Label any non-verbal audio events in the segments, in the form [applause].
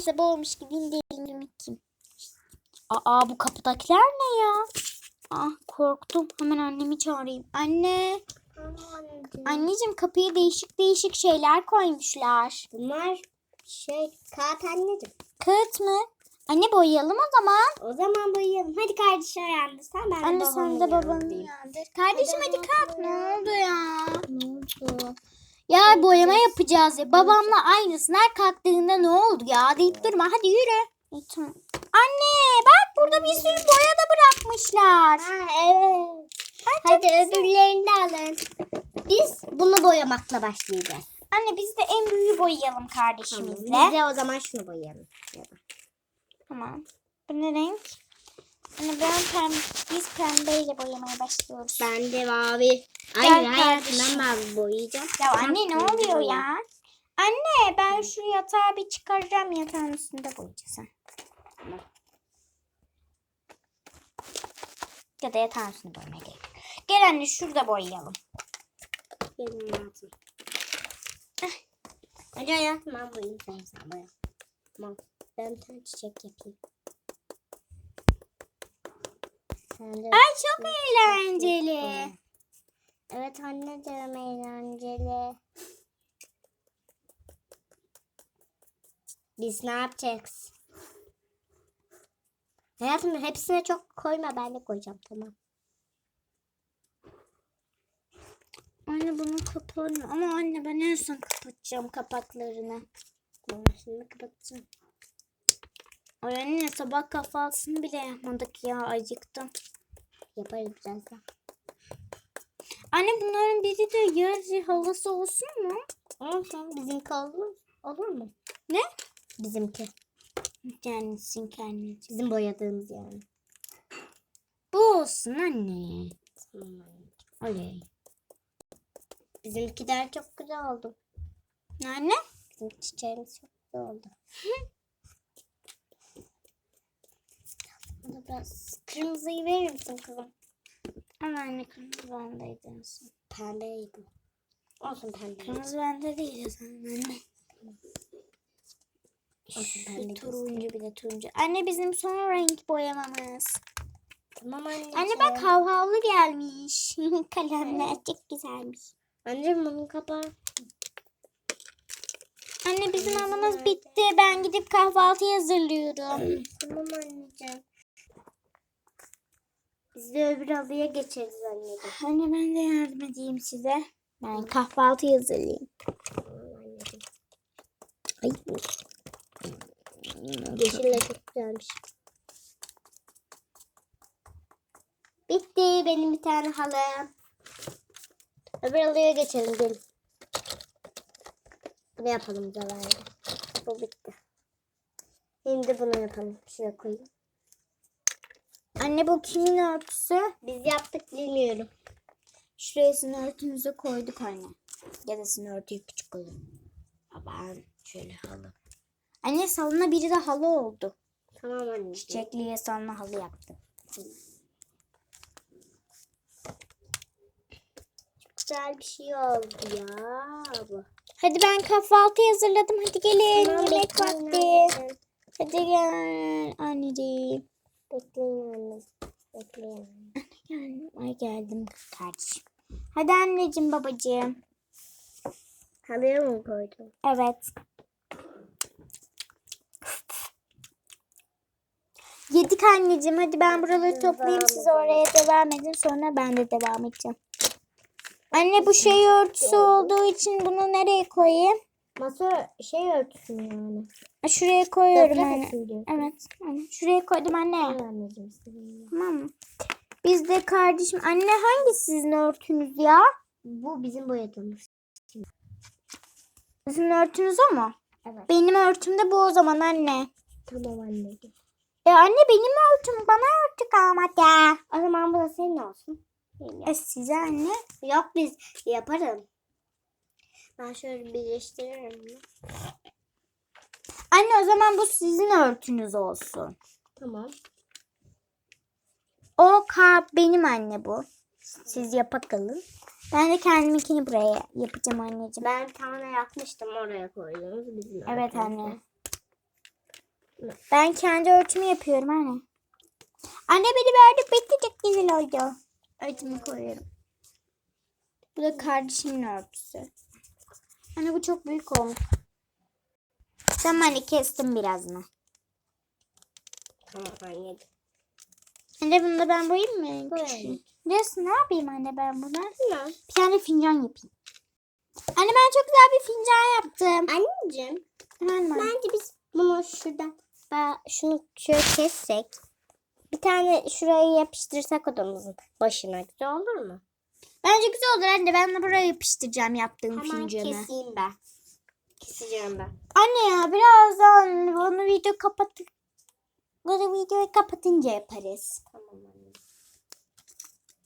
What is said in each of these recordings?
Sabah olmuş gideyim de elimi kim? Aa bu kapıdakiler ne ya? Ah korktum. Hemen annemi çağırayım. Anne. Anneciğim kapıya değişik değişik şeyler koymuşlar. Bunlar şey kağıt anneciğim. Kağıt mı? Anne boyayalım o zaman. O zaman boyayalım. Hadi kardeşim uyandırsam ben de Anne sen de babanı uyandır. Kardeşim Hadi kalk. Ne oldu ya? Ne oldu? Ya boyama yapacağız ya. Babamla aynısını her kalktığında ne oldu ya deyip durma. Hadi yürü. İyi, tamam. Anne bak burada bir sürü boya da bırakmışlar. Ha, evet. Hadi öbürlerini de alın. Biz bunu boyamakla başlayacağız. Anne biz de en büyüğü boyayalım Tamam. kardeşimizle. Biz de o zaman şunu boyayalım. Tamam. Bu ne renk? Anne ben pembe, biz pembeyle boyamaya başlıyoruz. Ben de mavi. Gel Hayır kardeşim. ben mavi boyayacağım. Ya anne ne oluyor ya? Anne ben şu yatağı bir çıkaracağım yatağın üstünde boyayacağız. ha. Tamam. Ya da yatağın üstünde boyamaya gerek. yok. Gel anne şurada boyayalım. Gelin hayatım. Hadi hayatım ben boyayayım sen sen boya. Tamam. Ben bir tane çiçek yapayım. Ay çok eğlenceli. Evet anneciğim eğlenceli. Biz ne yapacağız? Hayatım hepsine çok koyma ben de koyacağım tamam. Anne bunun kapağını ama anne ben en son kapatacağım kapaklarını. Ben şimdi kapatacağım. Ay anne sabah kahvaltısını bile yapmadık ya acıktım. Yaparız birazdan. Anne bunların biri de yaz halısı olsun mu? Olsun bizimki olur, olur mu? Ne? Bizimki. Kendisi kendisi. Bizim boyadığımız yani. Bu olsun anne. Tamam. Oley. Bizimkiler çok güzel oldu. Anne? Bizim çiçeğimiz çok güzel oldu. Biraz kırmızıyı verir misin kızım? Ama anne kırmızı bendeydi en son. Pembeydi. Olsun pembe. Kırmızı bende değil zaten anne. Olsun pembe. turuncu bir de turuncu. Anne bizim son renk boyamamız. Tamam anneciğim. Anne bak havhavlı gelmiş. [laughs] Kalemler çok güzelmiş. Anneciğim bunun kapağı. Anne bizim halımız bitti. Ben gidip kahvaltı hazırlıyorum. Tamam anneciğim. Biz de öbür halıya geçeriz anneciğim. Anne ben de yardım edeyim size. Ben kahvaltı hazırlayayım. Ay. Yeşiller çok güzelmiş. Bitti benim bir tane halım. Öbür halıya geçelim gelin. Bunu yapalım Calayla. Bu bitti. Şimdi bunu yapalım. Şuraya koyayım. Anne bu kimin örtüsü? Biz yaptık bilmiyorum. Şuraya sizin örtünüzü koyduk anne. Ya da sizin örtüyü küçük koyun. Ben şöyle halı. Anne salona biri de halı oldu. Tamam anneciğim. Çiçekliye salona halı yaptım. Güzel bir şey oldu ya bu. Hadi ben kahvaltı hazırladım. Hadi gelin. Tamam, Yemek vakti. Hadi gel anneciğim. Bekleyin anne. Bekleyin. Geldim. Ay geldim kardeşim. Hadi anneciğim babacığım. Halıya mı koydun? Evet. Yedik anneciğim. Hadi ben buraları toplayayım. Siz oraya devam edin. Sonra ben de devam edeceğim. Anne bu şey örtüsü olduğu için bunu nereye koyayım? Masa şey örtüsün yani. Şuraya koyuyorum Defter anne. Evet. anne. Şuraya koydum anne. Al anneciğim. Tamam mı? Biz de kardeşim. Anne hangisi sizin örtünüz ya? Bu bizim boyadığımız. Sizin örtünüz o mu? Evet. Benim örtüm de bu o zaman anne. Tamam anneciğim. E anne benim örtüm bana örtü kalmadı. O zaman bu da senin olsun. E size anne. Yok biz yaparım. Ben şöyle birleştiririm bunu. Anne o zaman bu sizin örtünüz olsun. Tamam. O kalp benim anne bu. Siz yapakalın. Ben de kendiminkini buraya yapacağım anneciğim. Ben tane yapmıştım oraya bizim Evet örtümüzde. anne. Ben kendi örtümü yapıyorum anne. Anne benim ördüm bitti çok güzel oldu. Örtümü koyuyorum. Bu da kardeşimin örtüsü. Anne bu çok büyük oldu. Tamam anne kestim birazını. Tamam anne. Anne bunu da ben boyayayım mı? Boya. Küçüğü. Nasıl ne yapayım anne ben buna? Tamam. Bir tane fincan yapayım. Anne ben çok güzel bir fincan yaptım. Anneciğim. Ben. Bence biz bunu şuradan ben şunu şöyle kessek. Bir tane şuraya yapıştırsak odamızın başına güzel olur mu? Bence güzel olur anne. Ben de buraya yapıştıracağım yaptığım Hemen fincanı. keseyim ben. Keseceğim ben. Anne ya birazdan bunu video kapatıp bunu videoyu kapatınca yaparız. Tamam anne.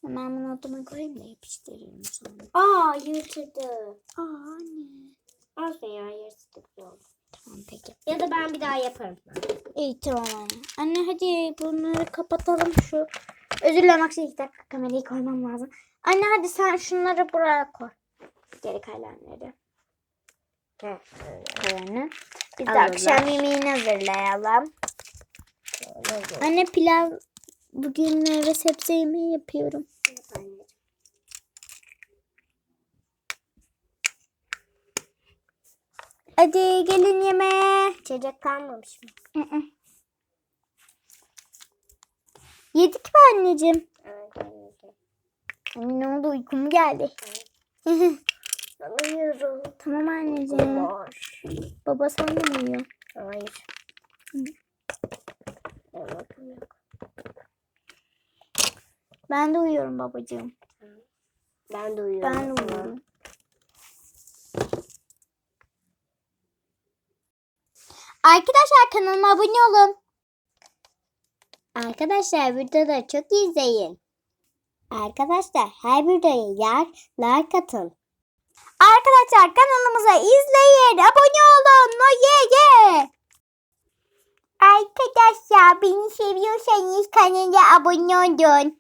Hemen bunu odama koyayım da yapıştırırım sonra. Aa yırtıldı. Aa anne. Olsun ya yırtıldı güzel oldu. Tamam peki. Ya da ben bir daha yaparım. İyi tamam anne. Anne hadi bunları kapatalım şu. Özür dilerim aksi iki dakika kamerayı koymam lazım. Anne hadi sen şunları buraya koy. Geri kalanları. Evet. Koy anne. Biz de akşam yemeğini hazırlayalım. Anne pilav bugün meyve sebze yemeği yapıyorum. Hadi gelin yemeğe. İçecek kalmamış mı? Hı hı. Yedik mi anneciğim? Evet ne oldu uykum geldi. [laughs] Uyuyorum. tamam anneciğim. Boş. Baba sen de mi uyuyor? Hayır. Yok. Ben de uyuyorum babacığım. Ben de uyuyorum. Ben de uyuyorum. Arkadaşlar kanalıma abone olun. Arkadaşlar videoları çok izleyin. Arkadaşlar her videoya yer like atın. Arkadaşlar kanalımıza izleyin. Abone olun. No ye ye. Arkadaşlar beni seviyorsanız kanala abone olun.